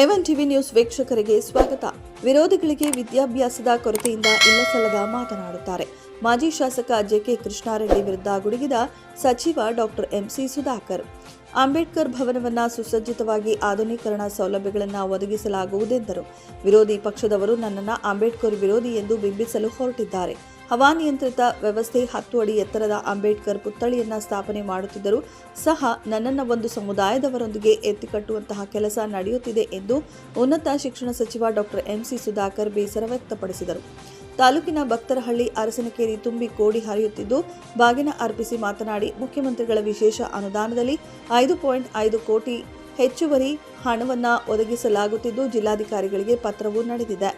ಎವನ್ TV news ವೀಕ್ಷಕರಿಗೆ ಸ್ವಾಗತ. ವಿರೋಧಿಗಳಿಗೆ ವಿದ್ಯಾಭ್ಯಾಸದ ಕೊರತೆಯಿಂದ ಇಲ್ಲಸಲ್ಲದ ಮಾತನಾಡುತ್ತಾರೆ. ಮಾಜಿ ಶಾಸಕ ಜೆಕೆ ಕೃಷ್ಣಾರೆಡ್ಡಿ ವಿರುದ್ಧ ಗುಡುಗಿದ ಸಚಿವ ಡಾಕ್ಟರ್ ಎಂಸಿ ಸುಧಾಕರ್. ಅಂಬೇಡ್ಕರ್ ಭವನವನ್ನು ಸುಸಜ್ಜಿತವಾಗಿ ಆಧುನೀಕರಣ ಸೌಲಭ್ಯಗಳನ್ನು ಒದಗಿಸಲಾಗುವುದೆಂದರು. ವಿರೋಧಿ ಪಕ್ಷದವರು ನನ್ನನ್ನು ಅಂಬೇಡ್ಕರ್ ವಿರೋಧಿ ಎಂದು ಬಿಂಬಿಸಲು ಹೊರಟಿದ್ದಾರೆ. ಹವಾನಿಯಂತ್ರಿತ ವ್ಯವಸ್ಥೆ ಹತ್ತು ಅಡಿ ಎತ್ತರದ ಅಂಬೇಡ್ಕರ್ ಪುತ್ಥಳಿಯನ್ನು ಸ್ಥಾಪನೆ ಮಾಡುತ್ತಿದ್ದರೂ ಸಹ ನನ್ನನ್ನು ಒಂದು ಸಮುದಾಯದವರೊಂದಿಗೆ ಎತ್ತಿಕಟ್ಟುವಂತಹ ಕೆಲಸ ನಡೆಯುತ್ತಿದೆ ಎಂದು ಉನ್ನತ ಶಿಕ್ಷಣ ಸಚಿವ ಡಾಕ್ಟರ್ ಎಂಸಿ ಸುಧಾಕರ್ ಬೇಸರ ವ್ಯಕ್ತಪಡಿಸಿದರು. ತಾಲೂಕಿನ ಭಕ್ತರಹಳ್ಳಿ ಅರಸನಕೇರಿ ತುಂಬಿ ಕೋಡಿ ಹರಿಯುತ್ತಿದ್ದು ಬಾಗಿನ ಅರ್ಪಿಸಿ ಮಾತನಾಡಿ ಮುಖ್ಯಮಂತ್ರಿಗಳ ವಿಶೇಷ ಅನುದಾನದಲ್ಲಿ ಐದು ಪಾಯಿಂಟ್ ಐದು ಕೋಟಿ ಹೆಚ್ಚುವರಿ ಹಣವನ್ನು ಒದಗಿಸಲಾಗುತ್ತಿದ್ದು ಜಿಲ್ಲಾಧಿಕಾರಿಗಳಿಗೆ ಪತ್ರವೂ ನಡೆದಿದೆ.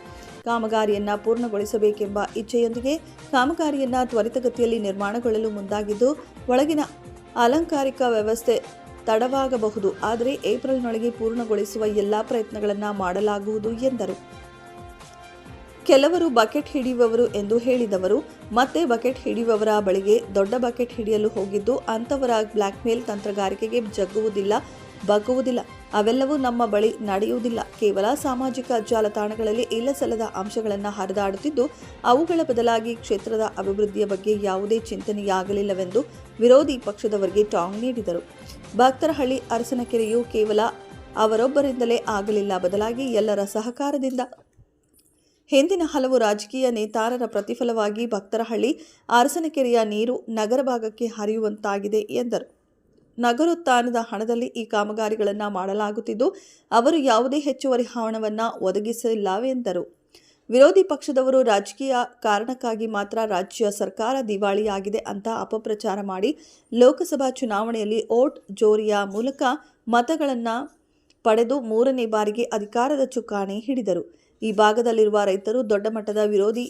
ಕಾಮಗಾರಿಯನ್ನ ಪೂರ್ಣಗೊಳಿಸಬೇಕೆಂಬ ಇಚ್ಛೆಯೊಂದಿಗೆ ಕಾಮಗಾರಿಯನ್ನ ತ್ವರಿತಗತಿಯಲ್ಲಿ ನಿರ್ಮಾಣಗೊಳ್ಳಲು ಮುಂದಾಗಿದ್ದು, ಒಳಗಿನ ಅಲಂಕಾರಿಕ ವ್ಯವಸ್ಥೆ ತಡವಾಗಬಹುದು. ಆದರೆ ಏಪ್ರಿಲ್ನೊಳಗೆ ಪೂರ್ಣಗೊಳಿಸುವ ಎಲ್ಲಾ ಪ್ರಯತ್ನಗಳನ್ನು ಮಾಡಲಾಗುವುದು ಎಂದರು. ಕೆಲವರು ಬಕೆಟ್ ಹಿಡಿಯುವವರು ಎಂದು ಹೇಳಿದವರು, ಮತ್ತೆ ಬಕೆಟ್ ಹಿಡಿಯುವವರ ಬಳಿಗೆ ದೊಡ್ಡ ಬಕೆಟ್ ಹಿಡಿಯಲು ಹೋಗಿದ್ದು, ಅಂಥವರ ಬ್ಲ್ಯಾಕ್ಮೇಲ್ ತಂತ್ರಗಾರಿಕೆಗೆ ಜಗ್ಗುವುದಿಲ್ಲ, ಬಗ್ಗುವುದಿಲ್ಲ. ಅವೆಲ್ಲವೂ ನಮ್ಮ ಬಳಿ ನಡೆಯುವುದಿಲ್ಲ. ಕೇವಲ ಸಾಮಾಜಿಕ ಜಾಲತಾಣಗಳಲ್ಲಿ ಇಲ್ಲಸಲ್ಲದ ಅಂಶಗಳನ್ನು ಹರಿದಾಡುತ್ತಿದ್ದು, ಅವುಗಳ ಬದಲಾಗಿ ಕ್ಷೇತ್ರದ ಅಭಿವೃದ್ಧಿಯ ಬಗ್ಗೆ ಯಾವುದೇ ಚಿಂತನೆಯಾಗಲಿಲ್ಲವೆಂದು ವಿರೋಧಿ ಪಕ್ಷದವರಿಗೆ ಟಾಂಗ್ ನೀಡಿದರು. ಭಕ್ತರಹಳ್ಳಿ ಅರಸನಕೆರೆಯು ಕೇವಲ ಅವರೊಬ್ಬರಿಂದಲೇ ಆಗಲಿಲ್ಲ. ಬದಲಾಗಿ ಎಲ್ಲರ ಸಹಕಾರದಿಂದ ಹಿಂದಿನ ಹಲವು ರಾಜಕೀಯ ನೇತಾರರ ಪ್ರತಿಫಲವಾಗಿ ಭಕ್ತರಹಳ್ಳಿ ಅರಸನಕೆರೆಯ ನೀರು ನಗರ ಭಾಗಕ್ಕೆ ಹರಿಯುವಂತಾಗಿದೆ ಎಂದರು. ನಗರೋತ್ಥಾನದ ಹಣದಲ್ಲಿ ಈ ಕಾಮಗಾರಿಗಳನ್ನು ಮಾಡಲಾಗುತ್ತಿದ್ದು, ಅವರು ಯಾವುದೇ ಹೆಚ್ಚುವರಿ ಹಣವನ್ನು ಒದಗಿಸಿಲ್ಲವೆಂದರು ವಿರೋಧಿ ಪಕ್ಷದವರು ರಾಜಕೀಯ ಕಾರಣಕ್ಕಾಗಿ ಮಾತ್ರ ರಾಜ್ಯ ಸರ್ಕಾರ ದಿವಾಳಿಯಾಗಿದೆ ಅಂತ ಅಪಪ್ರಚಾರ ಮಾಡಿ ಲೋಕಸಭಾ ಚುನಾವಣೆಯಲ್ಲಿ ಓಟ್ ಜೋರಿಯ ಮೂಲಕ ಮತಗಳನ್ನು ಪಡೆದು ಮೂರನೇ ಬಾರಿಗೆ ಅಧಿಕಾರದ ಚುಕ್ಕಾಣಿ ಹಿಡಿದರು. ಈ ಭಾಗದಲ್ಲಿರುವ ರೈತರು ದೊಡ್ಡ ಮಟ್ಟದ ವಿರೋಧಿ,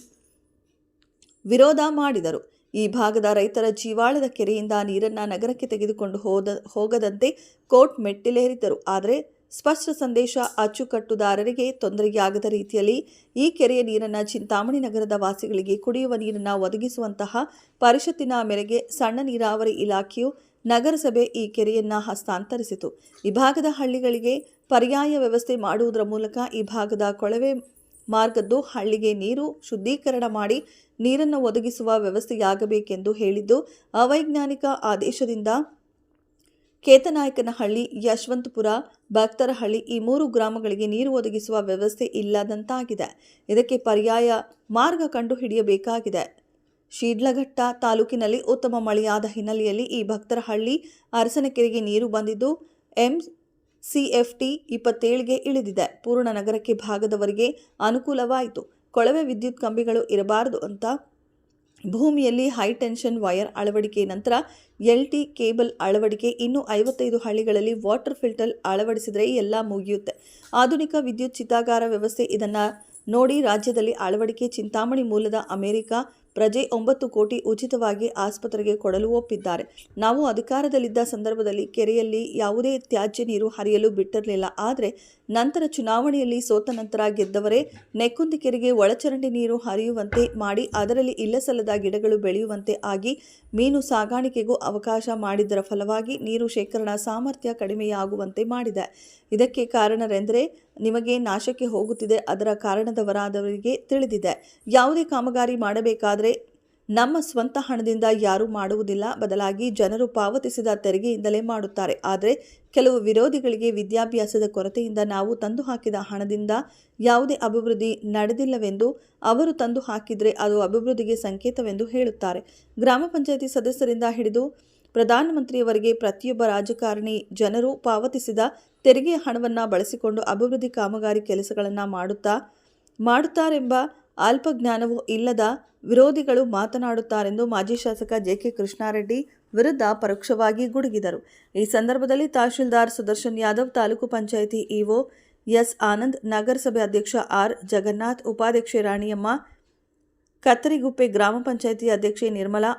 ವಿರೋಧ ಮಾಡಿದರು. ಈ ಭಾಗದ ರೈತರ ಜೀವಾಳದ ಕೆರೆಯಿಂದ ನೀರನ್ನು ನಗರಕ್ಕೆ ತೆಗೆದುಕೊಂಡು ಹೋದ, ಹೋಗದಂತೆ ಕೋರ್ಟ್ ಮೆಟ್ಟಿಲೇರಿದ್ದರು. ಆದರೆ ಸ್ಪಷ್ಟ ಸಂದೇಶ ಅಚ್ಚುಕಟ್ಟುದಾರರಿಗೆ ತೊಂದರೆಯಾಗದ ರೀತಿಯಲ್ಲಿ ಈ ಕೆರೆಯ ನೀರನ್ನು ಚಿಂತಾಮಣಿ ನಗರದ ವಾಸಿಗಳಿಗೆ ಕುಡಿಯುವ ನೀರನ್ನು ಒದಗಿಸುವಂತಹ ಪರಿಷತ್ತಿನ ಮೇರೆಗೆ ಸಣ್ಣ ನೀರಾವರಿ ಇಲಾಖೆಯು ನಗರಸಭೆ ಈ ಕೆರೆಯನ್ನು ಹಸ್ತಾಂತರಿಸಿತು. ಈ ಭಾಗದ ಹಳ್ಳಿಗಳಿಗೆ ಪರ್ಯಾಯ ವ್ಯವಸ್ಥೆ ಮಾಡುವುದರ ಮೂಲಕ ಈ ಭಾಗದ ಕೊಳವೆ ಮಾರ್ಗದ್ದು ಹಳ್ಳಿಗೆ ನೀರು ಶುದ್ಧೀಕರಣ ಮಾಡಿ ನೀರನ್ನು ಒದಗಿಸುವ ವ್ಯವಸ್ಥೆಯಾಗಬೇಕೆಂದು ಹೇಳಿದ್ದು, ಅವೈಜ್ಞಾನಿಕ ಆದೇಶದಿಂದ ಕೇತನಾಯಕನಹಳ್ಳಿ, ಯಶವಂತಪುರ, ಭಕ್ತರಹಳ್ಳಿ ಈ ಮೂರು ಗ್ರಾಮಗಳಿಗೆ ನೀರು ಒದಗಿಸುವ ವ್ಯವಸ್ಥೆ ಇಲ್ಲದಂತಾಗಿದೆ. ಇದಕ್ಕೆ ಪರ್ಯಾಯ ಮಾರ್ಗ ಕಂಡುಹಿಡಿಯಬೇಕಾಗಿದೆ. ಶೀಡ್ಲಘಟ್ಟ ತಾಲೂಕಿನಲ್ಲಿ ಉತ್ತಮ ಮಳೆಯಾದ ಹಿನ್ನೆಲೆಯಲ್ಲಿ ಈ ಭಕ್ತರಹಳ್ಳಿ ಅರಸನಕೆರೆಗೆ ನೀರು ಬಂದಿದ್ದು, ಎಂ ಸಿಎಫ್ಟಿ ಇಪ್ಪತ್ತೇಳಿಗೆ ಇಳಿದಿದೆ. ಪೂರ್ಣ ನಗರಕ್ಕೆ ಭಾಗದವರಿಗೆ ಅನುಕೂಲವಾಯಿತು. ಕೊಳವೆ ವಿದ್ಯುತ್ ಕಂಬಿಗಳು ಇರಬಾರದು ಅಂತ ಭೂಮಿಯಲ್ಲಿ ಹೈ ಟೆನ್ಷನ್ ವೈರ್ ಅಳವಡಿಕೆ ನಂತರ ಎಲ್ ಟಿ ಕೇಬಲ್ ಅಳವಡಿಕೆ ಇನ್ನು ಐವತ್ತೈದು ಹಳ್ಳಿಗಳಲ್ಲಿ ವಾಟರ್ ಫಿಲ್ಟರ್ ಅಳವಡಿಸಿದರೆ ಎಲ್ಲ ಮುಗಿಯುತ್ತೆ. ಆಧುನಿಕ ವಿದ್ಯುತ್ ಚಿತಾಗಾರ ವ್ಯವಸ್ಥೆ ಇದನ್ನು ನೋಡಿ ರಾಜ್ಯದಲ್ಲಿ ಅಳವಡಿಕೆ ಚಿಂತಾಮಣಿ ಮೂಲದ ಅಮೆರಿಕ ಪ್ರಜೆ ಒಂಬತ್ತು ಕೋಟಿ ಉಚಿತವಾಗಿ ಆಸ್ಪತ್ರೆಗೆ ಕೊಡಲು ಒಪ್ಪಿದ್ದಾರೆ. ನಾವು ಅಧಿಕಾರದಲ್ಲಿದ್ದ ಸಂದರ್ಭದಲ್ಲಿ ಕೆರೆಯಲ್ಲಿ ಯಾವುದೇ ತ್ಯಾಜ್ಯ ನೀರು ಹರಿಯಲು ಬಿಟ್ಟಿರಲಿಲ್ಲ. ಆದರೆ ನಂತರ ಚುನಾವಣೆಯಲ್ಲಿ ಸೋತ ನಂತರ ಗೆದ್ದವರೇ ನೆಕ್ಕುಂದಿ ಕೆರೆಗೆ ಒಳಚರಂಡಿ ನೀರು ಹರಿಯುವಂತೆ ಮಾಡಿ, ಅದರಲ್ಲಿ ಇಲ್ಲಸಲ್ಲದ ಗಿಡಗಳು ಬೆಳೆಯುವಂತೆ ಆಗಿ ಮೀನು ಸಾಗಾಣಿಕೆಗೂ ಅವಕಾಶ ಮಾಡಿದ್ದರ ಫಲವಾಗಿ ನೀರು ಶೇಖರಣಾ ಸಾಮರ್ಥ್ಯ ಕಡಿಮೆಯಾಗುವಂತೆ ಮಾಡಿದೆ. ಇದಕ್ಕೆ ಕಾರಣರೆಂದರೆ ನಿಮಗೆ ನಾಶಕ್ಕೆ ಹೋಗುತ್ತಿದೆ. ಅದರ ಕಾರಣದವರಾದವರಿಗೆ ತಿಳಿದಿದೆ. ಯಾವುದೇ ಕಾಮಗಾರಿ ಮಾಡಬೇಕಾದರೆ ನಮ್ಮ ಸ್ವಂತ ಹಣದಿಂದ ಯಾರೂ ಮಾಡುವುದಿಲ್ಲ. ಬದಲಾಗಿ ಜನರು ಪಾವತಿಸಿದ ತೆರಿಗೆಯಿಂದಲೇ ಮಾಡುತ್ತಾರೆ. ಆದರೆ ಕೆಲವು ವಿರೋಧಿಗಳಿಗೆ ವಿದ್ಯಾಭ್ಯಾಸದ ಕೊರತೆಯಿಂದ ನಾವು ತಂದು ಹಾಕಿದ ಹಣದಿಂದ ಯಾವುದೇ ಅಭಿವೃದ್ಧಿ ನಡೆದಿಲ್ಲವೆಂದು ಅವರು ತಂದು ಹಾಕಿದರೆ ಅದು ಅಭಿವೃದ್ಧಿಗೆ ಸಂಕೇತವೆಂದು ಹೇಳುತ್ತಾರೆ. ಗ್ರಾಮ ಪಂಚಾಯಿತಿ ಸದಸ್ಯರಿಂದ ಹಿಡಿದು ಪ್ರಧಾನಮಂತ್ರಿಯವರಿಗೆ ಪ್ರತಿಯೊಬ್ಬ ರಾಜಕಾರಣಿ, ಜನರು ಪಾವತಿಸಿದ ತೆರಿಗೆ ಹಣವನ್ನು ಬಳಸಿಕೊಂಡು ಅಭಿವೃದ್ಧಿ ಕಾಮಗಾರಿ ಕೆಲಸಗಳನ್ನು ಮಾಡುತ್ತಾ, ಮಾಡುತ್ತಾರೆಂಬ ಅಲ್ಪಜ್ಞಾನವೂ ಇಲ್ಲದ ವಿರೋಧಿಗಳು ಮಾತನಾಡುತ್ತಾರೆಂದು ಮಾಜಿ ಶಾಸಕ ಜೆಕೆ ಕೃಷ್ಣಾರೆಡ್ಡಿ ವಿರುದ್ಧ ಪರೋಕ್ಷವಾಗಿ ಗುಡುಗಿದರು. ಈ ಸಂದರ್ಭದಲ್ಲಿ ತಹಶೀಲ್ದಾರ್ ಸುದರ್ಶನ್ ಯಾದವ್, ತಾಲೂಕು ಪಂಚಾಯಿತಿ ಇಒ ಎಸ್. ಆನಂದ್, ನಗರಸಭೆ ಅಧ್ಯಕ್ಷ ಆರ್. ಜಗನ್ನಾಥ್, ಉಪಾಧ್ಯಕ್ಷೆ ರಾಣಿಯಮ್ಮ, ಕತ್ತರಿಗುಪ್ಪೆ ಗ್ರಾಮ ಪಂಚಾಯಿತಿ ಅಧ್ಯಕ್ಷೆ ನಿರ್ಮಲಾ,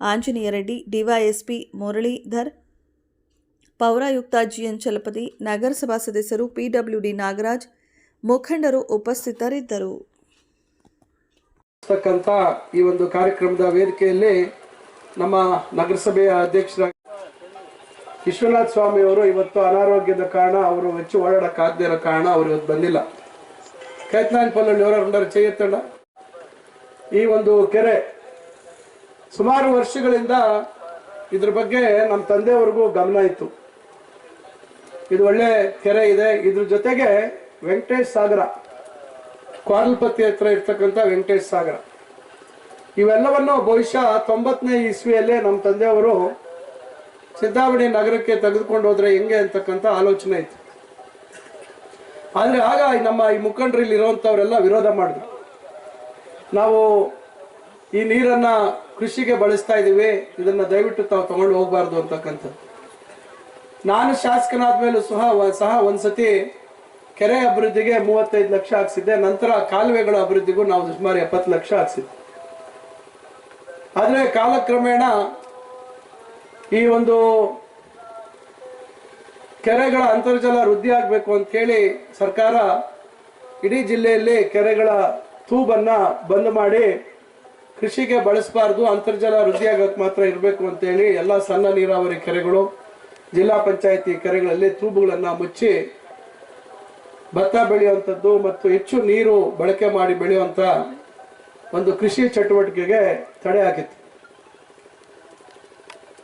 ಆಂಜನೇಯ ರೆಡ್ಡಿ, ಡಿವೈಎಸ್ಪಿ ಮುರಳೀಧರ್, ಪೌರಾಯುಕ್ತ ಜಿಎನ್ ಚಲಪತಿ, ನಗರಸಭಾ ಸದಸ್ಯರು ಪಿಡಬ್ಲ್ಯೂಡಿ ನಾಗರಾಜ್ ಮುಖಂಡರು ಉಪಸ್ಥಿತರಿದ್ದರು. ತಕ್ಕಂತ ಈ ಒಂದು ಕಾರ್ಯಕ್ರಮದ ವೇದಿಕೆಯಲ್ಲಿ ನಮ್ಮ ನಗರಸಭೆಯ ಅಧ್ಯಕ್ಷರಾಗಿ ವಿಶ್ವನಾಥ್ ಸ್ವಾಮಿ ಅವರು ಇವತ್ತು ಅನಾರೋಗ್ಯದ ಕಾರಣ ಅವರು ಹೆಚ್ಚು ಓಡಾಡಕ್ಕಾಗದೇ ಇರೋ ಕಾರಣ ಅವರು ಇವತ್ತು ಬಂದಿಲ್ಲ. ಕೈತ್ನಾಯನ್ ಪಲ್ಲಳ್ಳಿ ಅವರ ಚೈತಣ್ಣ ಈ ಒಂದು ಕೆರೆ ಸುಮಾರು ವರ್ಷಗಳಿಂದ ಇದ್ರ ಬಗ್ಗೆ ನಮ್ಮ ತಂದೆಯವ್ರಿಗೂ ಗಮನ ಇತ್ತು. ಇದು ಒಳ್ಳೆ ಕೆರೆ ಇದೆ. ಇದ್ರ ಜೊತೆಗೆ ವೆಂಕಟೇಶ್ ಸಾಗರ ಕ್ವಾರಲ್ಪತಿ ಹತ್ರ ಇರ್ತಕ್ಕಂಥ ವೆಂಕಟೇಶ್ ಸಾಗರ. ಇವೆಲ್ಲವನ್ನು ಬಹುಶಃ ತೊಂಬತ್ತನೇ ಇಸ್ವಿಯಲ್ಲೇ ನಮ್ಮ ತಂದೆಯವರು ಸಿದ್ದಾಮಣಿ ನಗರಕ್ಕೆ ತೆಗೆದುಕೊಂಡು ಹೋದ್ರೆ ಹೆಂಗೆ ಅಂತಕ್ಕಂಥ ಆಲೋಚನೆ ಇತ್ತು. ಆದರೆ ಆಗ ನಮ್ಮ ಈ ಮುಖಂಡರಲ್ಲಿ ಇರುವಂಥವರೆಲ್ಲ ವಿರೋಧ ಮಾಡಿದ್ರು. ನಾವು ಈ ನೀರನ್ನು ಕೃಷಿಗೆ ಬಳಸ್ತಾ ಇದ್ದೀವಿ, ಇದನ್ನು ದಯವಿಟ್ಟು ತಾವು ತಗೊಂಡು ಹೋಗಬಾರ್ದು ಅಂತಕ್ಕಂಥದ್ದು. ನಾನು ಶಾಸಕನಾದ ಮೇಲೂ ಸಹ ಸಹ ಒಂದ್ಸತಿ ಕೆರೆ ಅಭಿವೃದ್ಧಿಗೆ ಮೂವತ್ತೈದು ಲಕ್ಷ ಹಾಕ್ಸಿದ್ದೆ, ನಂತರ ಕಾಲುವೆಗಳ ಅಭಿವೃದ್ಧಿಗೂ ನಾವು ಸುಮಾರು ಎಪ್ಪತ್ತು ಲಕ್ಷ ಹಾಕ್ಸಿದ್ದೆ. ಆದರೆ ಕಾಲಕ್ರಮೇಣ ಈ ಒಂದು ಕೆರೆಗಳ ಅಂತರ್ಜಲ ವೃದ್ಧಿ ಆಗಬೇಕು ಅಂತ ಹೇಳಿ ಸರ್ಕಾರ ಇಡೀ ಜಿಲ್ಲೆಯಲ್ಲಿ ಕೆರೆಗಳ ತೂಬನ್ನ ಬಂದ್ ಮಾಡಿ ಕೃಷಿಗೆ ಬಳಸಬಾರ್ದು, ಅಂತರ್ಜಲ ವೃದ್ಧಿ ಆಗೋಕೆ ಮಾತ್ರ ಇರಬೇಕು ಅಂತೇಳಿ ಎಲ್ಲ ಸಣ್ಣ ನೀರಾವರಿ ಕೆರೆಗಳು, ಜಿಲ್ಲಾ ಪಂಚಾಯಿತಿ ಕೆರೆಗಳಲ್ಲಿ ತೂಬುಗಳನ್ನ ಮುಚ್ಚಿ ಭತ್ತ ಬೆಳೆಯುವಂಥದ್ದು ಮತ್ತು ಹೆಚ್ಚು ನೀರು ಬಳಕೆ ಮಾಡಿ ಬೆಳೆಯುವಂಥ ಒಂದು ಕೃಷಿ ಚಟುವಟಿಕೆಗೆ ತಡೆ ಹಾಕಿತ್ತು.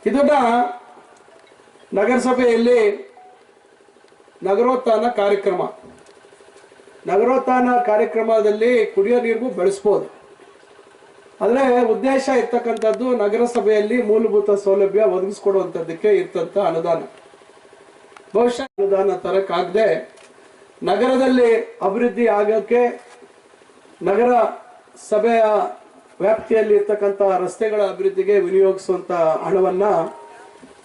ಇದನ್ನ ನಗರಸಭೆಯಲ್ಲಿ ನಗರೋತ್ಥಾನ ಕಾರ್ಯಕ್ರಮ. ನಗರೋತ್ಥಾನ ಕಾರ್ಯಕ್ರಮದಲ್ಲಿ ಕುಡಿಯೋ ನೀರಿಗೂ ಬೆಳೆಸ್ಬೋದು. ಆದರೆ ಉದ್ದೇಶ ಇರ್ತಕ್ಕಂಥದ್ದು ನಗರಸಭೆಯಲ್ಲಿ ಮೂಲಭೂತ ಸೌಲಭ್ಯ ಒದಗಿಸ್ಕೊಡುವಂಥದ್ದಕ್ಕೆ ಇರ್ತಂಥ ಅನುದಾನ. ಬಹುಶಃ ಅನುದಾನ ತರಕ್ಕಾಗದೆ ನಗರದಲ್ಲಿ ಅಭಿವೃದ್ಧಿ ಆಗೋಕ್ಕೆ ನಗರ ಸಭೆಯ ವ್ಯಾಪ್ತಿಯಲ್ಲಿ ಇರ್ತಕ್ಕಂಥ ರಸ್ತೆಗಳ ಅಭಿವೃದ್ಧಿಗೆ ವಿನಿಯೋಗಿಸುವಂತ ಹಣವನ್ನ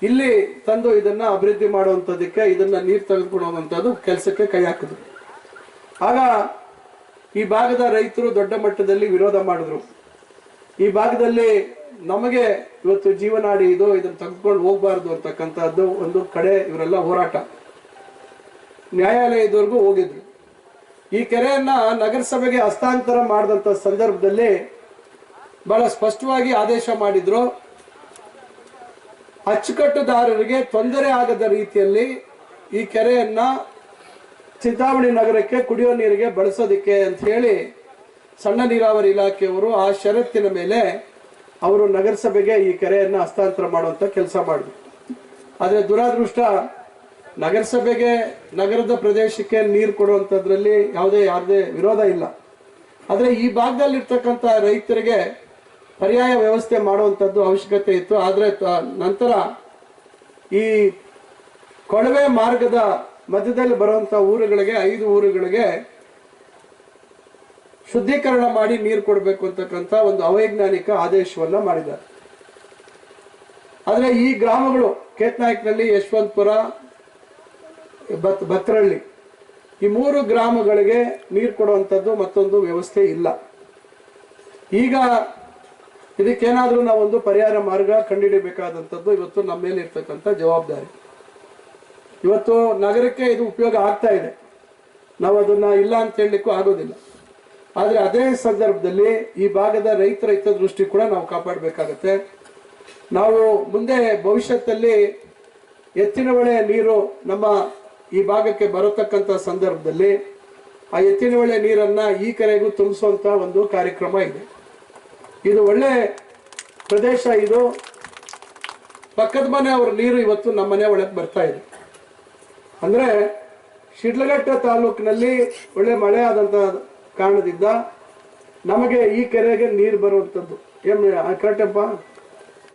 ಇಲ್ಲಿ ತಂದು ಇದನ್ನ ಅಭಿವೃದ್ಧಿ ಮಾಡುವಂಥದ್ದಕ್ಕೆ ಇದನ್ನ ನೀರು ತೆಗೆದುಕೊಂಡು ಹೋಗುವಂಥದ್ದು ಕೆಲಸಕ್ಕೆ ಕೈ ಹಾಕಿದ್ರು ಆಗ ಈ ಭಾಗದ ರೈತರು ದೊಡ್ಡ ಮಟ್ಟದಲ್ಲಿ ವಿರೋಧ ಮಾಡಿದ್ರು. ಈ ಭಾಗದಲ್ಲಿ ನಮಗೆ ಇವತ್ತು ಜೀವನಾಡಿ ಇದು ಇದನ್ನ ತೆಗೆದುಕೊಂಡು ಹೋಗಬಾರ್ದು ಅಂತಕ್ಕಂಥದ್ದು ಒಂದು ಕಡೆ ಇವರೆಲ್ಲ ಹೋರಾಟ. ನ್ಯಾಯಾಲಯದವರೆಗೂ ಹೋಗಿದ್ರು. ಈ ಕೆರೆಯನ್ನ ನಗರಸಭೆಗೆ ಹಸ್ತಾಂತರ ಮಾಡಿದಂಥ ಸಂದರ್ಭದಲ್ಲಿ ಬಹಳ ಸ್ಪಷ್ಟವಾಗಿ ಆದೇಶ ಮಾಡಿದ್ರು. ಅಚ್ಚುಕಟ್ಟುದಾರರಿಗೆ ತೊಂದರೆ ಆಗದ ರೀತಿಯಲ್ಲಿ ಈ ಕೆರೆಯನ್ನ ಚಿಂತಾಮಣಿ ನಗರಕ್ಕೆ ಕುಡಿಯೋ ನೀರಿಗೆ ಬಳಸೋದಿಕ್ಕೆ ಅಂತ ಹೇಳಿ ಸಣ್ಣ ನೀರಾವರಿ ಇಲಾಖೆಯವರು ಆ ಷರತ್ತಿನ ಮೇಲೆ ಅವರು ನಗರಸಭೆಗೆ ಈ ಕೆರೆಯನ್ನ ಹಸ್ತಾಂತರ ಮಾಡುವಂತ ಕೆಲಸ ಮಾಡಿದ್ರು. ಆದರೆ ದುರಾದೃಷ್ಟ ನಗರಸಭೆಗೆ, ನಗರದ ಪ್ರದೇಶಕ್ಕೆ ನೀರು ಕೊಡುವಂಥದ್ರಲ್ಲಿ ಯಾವುದೇ ಯಾವುದೇ ವಿರೋಧ ಇಲ್ಲ. ಆದರೆ ಈ ಭಾಗದಲ್ಲಿರ್ತಕ್ಕಂಥ ರೈತರಿಗೆ ಪರ್ಯಾಯ ವ್ಯವಸ್ಥೆ ಮಾಡುವಂಥದ್ದು ಅವಶ್ಯಕತೆ ಇತ್ತು. ಆದರೆ ನಂತರ ಈ ಕೊಳವೆ ಮಾರ್ಗದ ಮಧ್ಯದಲ್ಲಿ ಬರುವಂಥ ಊರುಗಳಿಗೆ, ಐದು ಊರುಗಳಿಗೆ ಶುದ್ಧೀಕರಣ ಮಾಡಿ ನೀರು ಕೊಡಬೇಕು ಅಂತಕ್ಕಂಥ ಒಂದು ಅವೈಜ್ಞಾನಿಕ ಆದೇಶವನ್ನು ಮಾಡಿದ್ದಾರೆ. ಆದರೆ ಈ ಗ್ರಾಮಗಳು ಕೇತ್ನಾಯಕ್ನಲ್ಲಿ ಯಶವಂತಪುರ ಬತ್ ಭತ್ರಹಳ್ಳಿ ಈ ಮೂರು ಗ್ರಾಮಗಳಿಗೆ ನೀರು ಕೊಡುವಂಥದ್ದು ಮತ್ತೊಂದು ವ್ಯವಸ್ಥೆ ಇಲ್ಲ. ಈಗ ಇದಕ್ಕೇನಾದರೂ ನಾವೊಂದು ಪರಿಹಾರ ಮಾರ್ಗ ಕಂಡುಹಿಡಿಯಬೇಕಾದಂಥದ್ದು ಇವತ್ತು ನಮ್ಮ ಮೇಲೆ ಇರ್ತಕ್ಕಂಥ ಜವಾಬ್ದಾರಿ. ಇವತ್ತು ನಗರಕ್ಕೆ ಇದು ಉಪಯೋಗ ಆಗ್ತಾ ಇದೆ. ನಾವು ಅದನ್ನು ಇಲ್ಲ ಅಂತ ಹೇಳಲಿಕ್ಕೂ ಆಗೋದಿಲ್ಲ. ಆದರೆ ಅದೇ ಸಂದರ್ಭದಲ್ಲಿ ಈ ಭಾಗದ ರೈತರ ಹಿತದೃಷ್ಟಿ ಕೂಡ ನಾವು ಕಾಪಾಡಬೇಕಾಗತ್ತೆ. ನಾವು ಮುಂದೆ ಭವಿಷ್ಯದಲ್ಲಿ ಎತ್ತಿನ ಹೊಳೆ ನೀರು ನಮ್ಮ ಈ ಭಾಗಕ್ಕೆ ಬರತಕ್ಕಂಥ ಸಂದರ್ಭದಲ್ಲಿ ಆ ಎತ್ತಿನ ಹೊಳೆ ನೀರನ್ನ ಈ ಕರೆಗೂ ತುಂಬಿಸುವಂತ ಒಂದು ಕಾರ್ಯಕ್ರಮ ಇದೆ. ಇದು ಒಳ್ಳೆ ಪ್ರದೇಶ ಇದು. ಪಕ್ಕದ ಮನೆ ಅವ್ರ ನೀರು ಇವತ್ತು ನಮ್ಮ ಮನೆ ಒಳಗೆ ಬರ್ತಾ ಇದೆ. ಅಂದ್ರೆ ಶಿಡ್ಲಘಟ್ಟ ತಾಲೂಕಿನಲ್ಲಿ ಒಳ್ಳೆ ಮಳೆ ಆದಂತ ಕಾರಣದಿಂದ ನಮಗೆ ಈ ಕೆರೆಗೆ ನೀರು ಬರುವಂಥದ್ದು ಏನು ಕರೆಕ್ಟಪ್ಪ